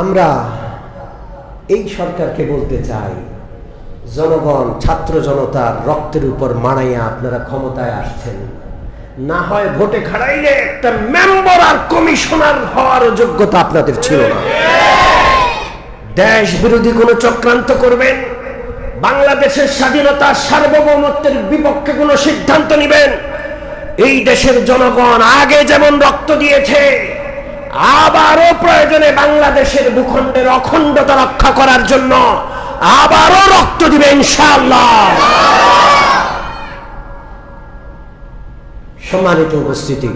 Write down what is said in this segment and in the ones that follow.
আমরা এই সরকারকে বলতে চাই, জনগণ, ছাত্র জনতার রক্তের উপর মারাইয়া আপনারা ক্ষমতায় আসছেন। না হয় ভোটে খাড়াইলে একটা মেম্বার আর কমিশনার হওয়ার যোগ্যতা আপনাদের ছিল না। দেশ বিরোধী কোনো চক্রান্ত করবেন, বাংলাদেশের স্বাধীনতা সার্বভৌমত্বের বিপক্ষে কোনো সিদ্ধান্ত নেবেন, এই দেশের জনগণ আগে যেমন রক্ত দিয়েছে আবারও প্রয়োজনে বাংলাদেশের ভূখণ্ডের অখণ্ডতা রক্ষা করার জন্য আবারও রক্ত দিবে ইনশাআল্লাহ। সম্মানিত উপস্থিতি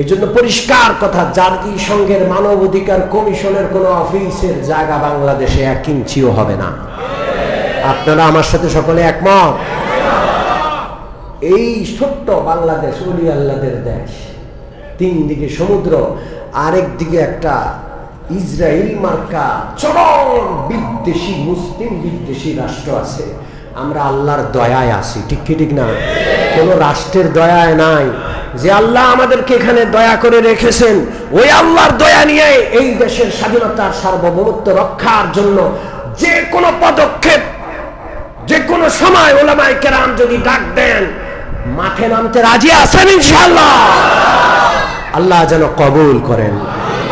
এই জন্য পরিষ্কার কথা জাতিসংঘের মানব অধিকার কমিশনের কোন অফিসের জায়গা বাংলাদেশে এক ইঞ্চিও হবে না। আপনারা আমার সাথে সকলে একমত? এই ছোট্ট বাংলাদেশ অলি আল্লাদের দেশ। তিন দিকে সমুদ্র আরেক দিকে একটা ইসরায়েল মার্কা চরম বিদ্বেষী, মুসলিম বিদ্বেষী রাষ্ট্র আছে। আমরা আল্লাহর দয়ায় আছি, ঠিক কি ঠিক না? কোন রাষ্ট্রের দয়ায় নাই। যে আল্লাহ আমাদেরকে এখানে দয়া করে রেখেছেন, ওই আল্লাহর দয়া নিয়ে এই দেশের স্বাধীনতার সার্বভৌমত্ব রক্ষার জন্য যে কোনো পদক্ষেপ যে কোনো সময় ওলামাই কেরাম যদি ডাক দেন, মাঠে নামতে রাজি আছেন ইনশাআল্লাহ। আল্লাহ যেন কবুল করেন।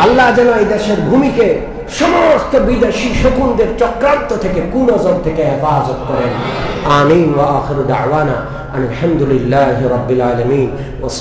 আল্লাহ যেন এই দেশের ভূমিকে সমস্ত বিদেশি শকুনদের চক্রান্ত থেকে, কুনজর থেকে হেফাজত করেন। আমিন আখিরু আলহামদুলিল্লাহি ওয়া